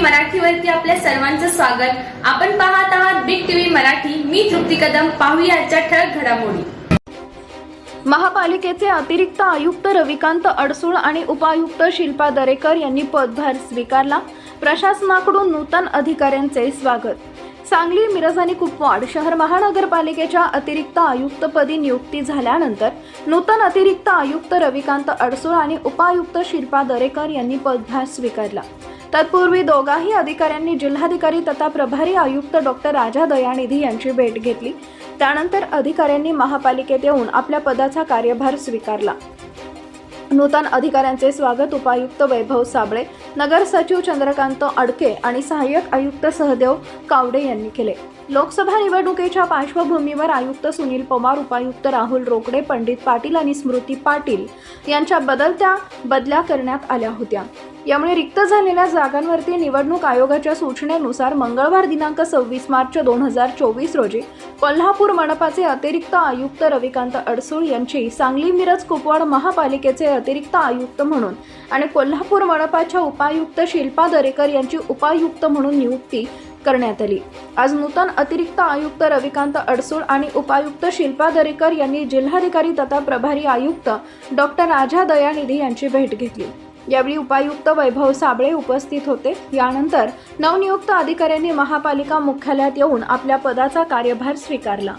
मराठीवरती आपल्या सर्वांचं स्वागत. आपण पाहत आहात बिग टीव्ही मराठी. मी तृप्ती कदम. पाहूया आजच्या ठळक घडामोडी. महापालिकेचे अतिरिक्त आयुक्त रविकांत अडसूळ आणि उपायुक्त शिल्पा दरेकर यांनी पदभार स्वीकारला. प्रशासनाकडून नूतन अधिकाऱ्यांचे स्वागत. सांगली मिरज आणि कुपवाड शहर महानगरपालिकेच्या अतिरिक्त आयुक्तपदी नियुक्ती झाल्यानंतर नूतन अतिरिक्त आयुक्त रविकांत अडसूळ आणि उपायुक्त शिल्पा दरेकर यांनी पदभार स्वीकारला. तत्पूर्वी दोघाही अधिकाऱ्यांनी जिल्हाधिकारी तथा प्रभारी आयुक्त डॉक्टर राजा दयानिधी यांची भेट घेतली. त्यानंतर अधिकाऱ्यांनी महापालिकेत येऊन आपल्या पदाचा कार्यभार स्वीकारला. नूतन अधिकाऱ्यांचे स्वागत उपायुक्त वैभव साबळे नगर सचिव चंद्रकांत अडके आणि सहाय्यक आयुक्त सहदेव कावडे यांनी केले. लोकसभा निवडणुकीच्या पार्श्वभूमीवर आयुक्त सुनील पवार उपायुक्त राहुल रोकडे पंडित पाटील आणि स्मृती पाटील यांच्या बदलत्या बदल्या करण्यात आल्या होत्या. यामुळे रिक्त झालेल्या जागांवरती निवडणूक आयोगाच्या सूचनेनुसार मंगळवार दिनांक सव्वीस मार्च दोन हजार चोवीस रोजी कोल्हापूर मनपाचे अतिरिक्त आयुक्त रविकांत अडसूळ यांची सांगली मिरज कुपवाड महापालिकेचे अतिरिक्त आयुक्त म्हणून आणि कोल्हापूर मनपाच्या उपायुक्त शिल्पा दरेकर यांची उपायुक्त म्हणून नियुक्ती करण्यात आली. आज नूतन अतिरिक्त आयुक्त रविकांत अडसूळ आणि उपायुक्त शिल्पा दरेकर यांनी जिल्हाधिकारी तथा प्रभारी आयुक्त डॉक्टर राजा दयानिधी यांची भेट घेतली. यावेळी उपायुक्त वैभव साबळे उपस्थित होते. यानंतर नवनियुक्त अधिकाऱ्यांनी महापालिका मुख्यालयात येऊन आपल्या पदाचा कार्यभार स्वीकारला.